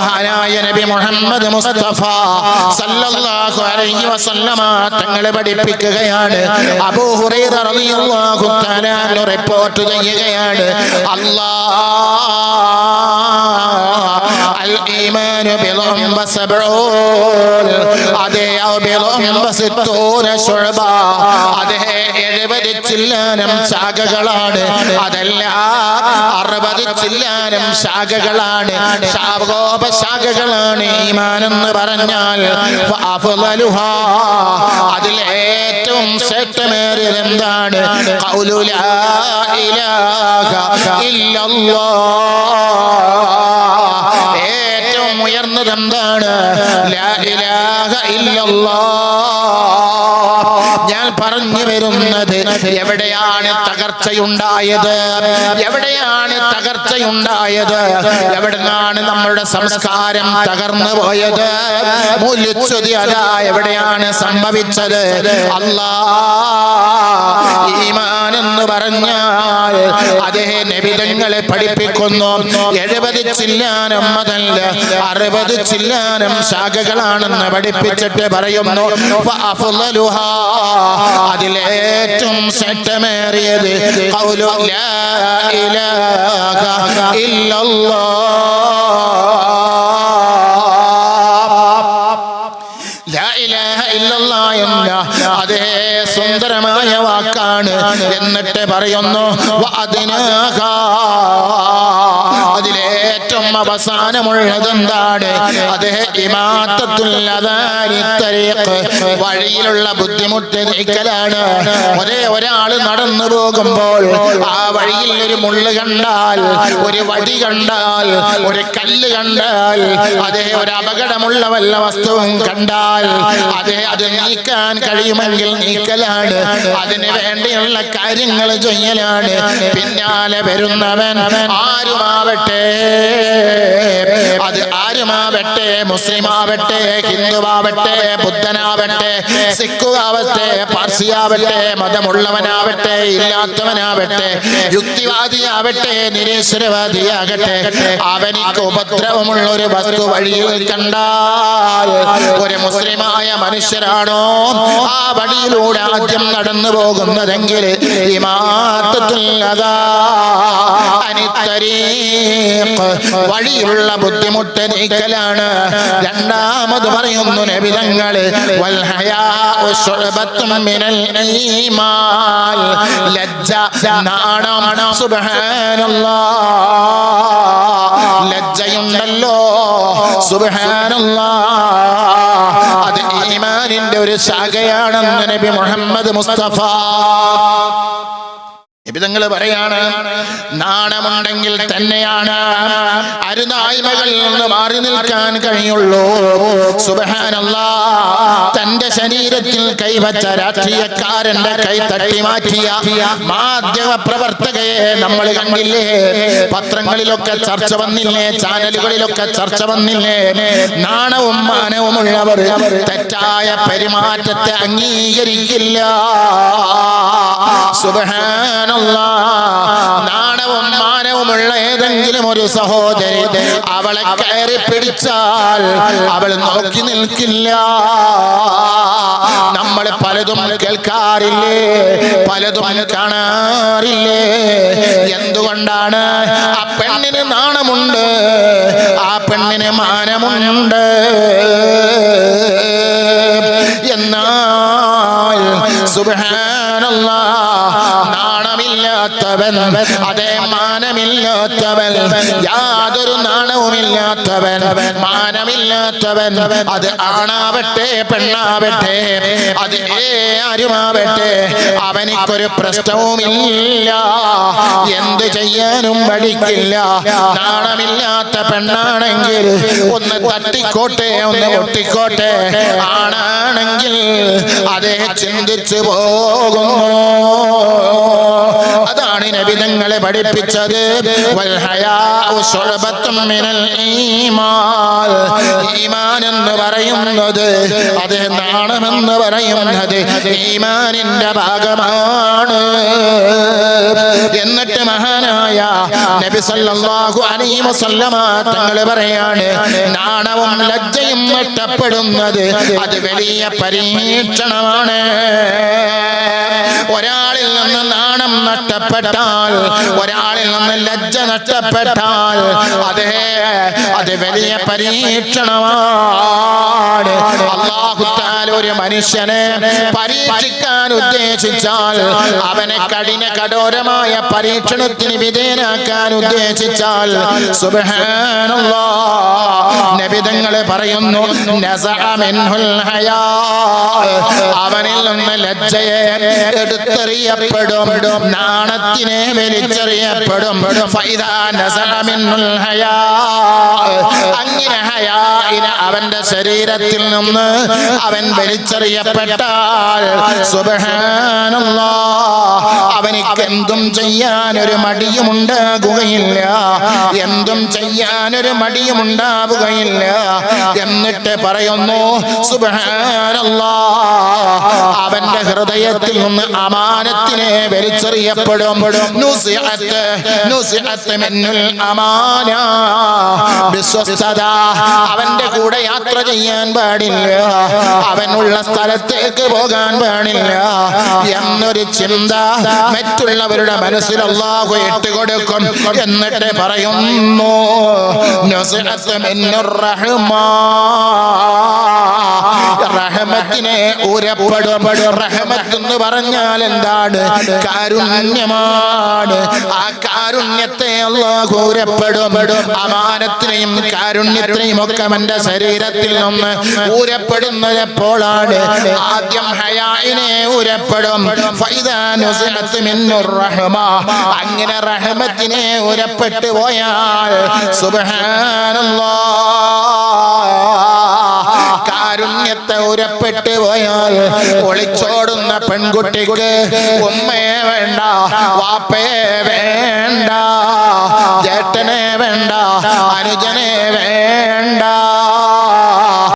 മഹാനായ നബി മുഹമ്മദ് മുസ്തഫ സല്ലല്ലാഹു അലൈഹി വസല്ലമ തങ്ങളെ പഠിപ്പിക്കുകയാണ്. അബൂ ഹുറൈറ റളിയല്ലാഹു തആല റിപ്പോർട്ട് ചെയ്യുകയാണ്. അല്ലാഹ് അൽ ഈമാനു ബിളഉം വസബഊൻ അതേ എഴുപത് ചില്ലാനം ശാഖകളാണ്. അതല്ല അറുപത് ചില്ലാനം ശാഖകളാണ്. ശാഖോപ ശാഖകളാണ് ഈമാൻ എന്ന് പറഞ്ഞാൽ അതിലേറ്റവും ഏറ്റവും എന്താണ്? ഏറ്റവും ഉയർന്നത് എന്താണ്? ലാ ഇലാഹ ഇല്ലല്ലാഹ്. പറഞ്ഞു വരുന്നത്. എവിടെയാണ് തകർച്ചയുണ്ടായത്? എവിടെയാണ് തകർച്ചയുണ്ടായത്? എവിടുന്നാണ് നമ്മളുടെ സംസ്കാരം തകർന്നു പോയത്? മൂല്യച്യുതി അതാ എവിടെയാണ് സംഭവിച്ചത്? അല്ലാ ഈമാൻ എന്ന് പറഞ്ഞാൽ അതേ നബിതങ്ങളെ പഠിപ്പിക്കുന്നു. എഴുപത് ചില്ലാനം അതല്ല അറുപത് ചില്ലാനം ശാഖകളാണെന്ന് പഠിപ്പിച്ചിട്ട് പറയുന്നു. അതിലേറ്റവും ശക്തമേറിയത് ഖൗലു ലാ ഇലാഹ ഇല്ലല്ലാഹ് ലാ ഇലാഹ ഇല്ലല്ലാഹ് എന്ന അതേ സുന്ദരമായ വാക്കാണ് എന്നിട്ട് പറയുന്നു വഅദ്നാഹ. അതിലേറ്റവും അവസാനമുള്ളത് എന്താണ് അതേ ഇമാത്തത്തുൽ അദാനി തരീഖ് വഴിയിലുള്ള ബുദ്ധിമുട്ട് നീക്കലാണ് ഒരേ ഒരാൾ നടന്നു പോകുമ്പോൾ ആ വഴിയിൽ ഒരു മുള്ള് കണ്ടാൽ ഒരു വടി കണ്ടാൽ ഒരു കല്ല് കണ്ടാൽ അതേ ഒരു അപകടമുള്ള വല്ല വസ്തുവും കണ്ടാൽ അതേ അത് നീക്കാൻ കഴിയുമെങ്കിൽ നീക്കലാണ്. അതിന് വേണ്ടിയുള്ള കാര്യങ്ങൾ ചെയ്യലാണ്. പിന്നാലെ വരുന്നവൻ ആരുമാവട്ടെ? അത് ആരുമാവട്ടെ മുസ്ലിമാവട്ടെ ഹിന്ദുവാവട്ടെ ബുദ്ധനാവട്ടെ സിഖുകാവട്ടെ പാർസിയാവട്ടെ മതമുള്ളവനാവട്ടെ ഇല്ലാത്തവനാവട്ടെ യുക്തിവാദിയാവട്ടെ നിരീശ്വരവാദിയാകട്ടെ അവനിക്ക് ഉപദ്രവമുള്ള ഒരു വസ്തു വഴിയിൽ കണ്ടാൽ മുസ്ലിമായ മനുഷ്യരാണോ? ആ വഴിയിലൂടെ ആദ്യം നടന്നു പോകുന്നതെങ്കിൽ വഴിയുള്ള ബുദ്ധിമുട്ട് നീക്കലാണ്. രണ്ടാമത് പറയുന്നു നബിതങ്ങൾ ലജ്ജ നാണം സുബ്ഹാനല്ലാഹ് നബി മുഹമ്മദ് മുസ്തഫ നിബിതങ്ങൾ പറയാണ് നാണമുണ്ടെങ്കിൽ തന്നെയാണ് അരുതായ്മകളിൽ നിന്ന് മാറി നിൽക്കാൻ കഴിയുള്ളൂ. സുബഹാനല്ല തന്റെ ശരീരത്തിൽ കൈവച്ച രാഷ്ട്രീയക്കാരന്റെ കൈ തട്ടി മാറ്റിയ മാധ്യമ പ്രവർത്തകയെ നമ്മൾ കണ്ടില്ലേ? പത്രങ്ങളിലൊക്കെ ചർച്ച വന്നില്ലേ? ചാനലുകളിലൊക്കെ ചർച്ച വന്നില്ലേ? നാണവും മാനവുമുള്ളവർ തെറ്റായ പെരുമാറ്റത്തെ അംഗീകരിക്കില്ല. സുബഹാനല്ലാ. നാണവും മാനവുമുള്ള ഏതെങ്കിലും ഒരു സഹോദരി അവളെ കയറി പിടിച്ചാൽ അവൾ നോക്കി നിൽക്കില്ല. നമ്മൾ പലതും കേൾക്കാറില്ലേ പലതും കാണാറില്ലേ. എന്തുകൊണ്ടാണ് ആ പെണ്ണിന് നാണമുണ്ട്? നാണമില്ലാത്തവൻ അതേ മാനമില്ലാത്തവൻ യാതൊരു നാണവുമില്ലാത്തവൻ മാനമില്ലാത്തവൻ അത് ആണാവട്ടെ പെണ്ണാവട്ടെ അത് ആരുമാവട്ടെ അവനിക്കൊരു പ്രശ്നവുമില്ല. എന്ത് ചെയ്യാനും പഠിക്കില്ല നാണമില്ലാത്ത പെണ്ണാണെങ്കിൽ ഒന്ന് തട്ടിക്കോട്ടെ ഒന്ന് പൊട്ടിക്കോട്ടെ ആണാണെങ്കിൽ അതേ ചിന്തിച്ചു പോകുന്നു. അതാണ് നബി ഞങ്ങളെ പഠിപ്പിച്ചത്. വൽഹയാ ഈമാൻ. എന്ന് പറയുന്നത് അത് നാണമെന്ന് പറയുന്നത് ഈമാനിന്റെ ഭാഗമാണ്. എന്നിട്ട് മഹാനായ നബി സല്ലല്ലാഹു അലൈഹി വസല്ലമ തങ്ങൾ പറയാണ് നാണവും ലജ്ജയും നഷ്ടപ്പെടുന്നത് അത് വലിയ പരീക്ഷണമാണ്. ഒരാളിൽ നിന്ന് നാണം നഷ്ടപ്പെട്ടാൽ ഒരാളിൽ നിന്ന് ലജ്ജ നഷ്ടപ്പെട്ടാൽ അതേ അത് വലിയ പരീക്ഷണമാണ്. ഒരു മനുഷ്യനെ പരീക്ഷിക്കാൻ ഉദ്ദേശിച്ചാൽ അവനെ കഠിന കഠോരമായ പരീക്ഷണത്തിന് വിധേയനാക്കാൻ ഉദ്ദേശിച്ചാൽ സുബ്ഹാനല്ലാ. നബിതങ്ങളെ പറയുന്നു. അവനിൽ നിന്ന് ലജ്ജയെ എടുത്തെറിയപ്പെടും. നാണത്തിനെ വലിച്ചെറിയപ്പെടും. അങ്ങനെ ഹയാഇനെ അവന്റെ ശരീരത്തിൽ നിന്ന് അവൻ വലിച്ചെറിയപ്പെട്ടാൽ അവനിക്ക് എന്തും ചെയ്യാൻ ഒരു മടിയും ഉണ്ടാകുകയില്ല എന്തും ചെയ്യാൻ ഒരു മടിയും ഉണ്ടാവുകയില്ല എന്നിട്ട് പറയുന്നു അവന്റെ ഹൃദയത്തിൽ നിന്ന് അമാനത്തിനെ വലിച്ചെറിയപ്പെടും. വിശ്വസ്തത അവന്റെ കൂടെ യാത്ര ചെയ്യാൻ പാടില്ല. അവനുള്ള സ്ഥലത്തേക്ക് പോകാൻ പാടില്ല. എന്നൊരു ചിന്ത മറ്റുള്ളവരുടെ മനസ്സിൽ അള്ളാഹു ഇട്ടുകൊടുക്കും. എന്നിട്ട് പറയുന്നു നസ്അത്ത് മിന്നുർ റഹ്മാ. റഹ്മത്തിനെ ഊരപ്പെടും റഹമത്ത് എന്ന് പറഞ്ഞാൽ എന്താണ്? കാരുണ്യമാണ്. ആ കാരുണ്യത്തെ അള്ളാഹു ഊരപ്പെടും അമാനത്തിനെയും കാരുണ്യത്തിനെയും ഒക്കെ എന്റെ ശരീരത്തിൽ നിന്ന് ഊരപ്പെടുന്നത് എപ്പോഴാണ്? ആദ്യം ഹയായിനെ റഹ്മ. അങ്ങനെ റഹ്മത്തിനെ ഊരപ്പെട്ടു പോയാൽ സുബ്ഹാനല്ലാഹ് കാരുണ്യത്തെ ഉരപ്പെട്ട് പോയാൽ ഒളിച്ചോടുന്ന പെൺകുട്ടിക്ക് ഉമ്മയെ വേണ്ട വാപ്പയെ വേണ്ട ജേട്ടനെ വേണ്ട അനുജനെ വേണ്ട.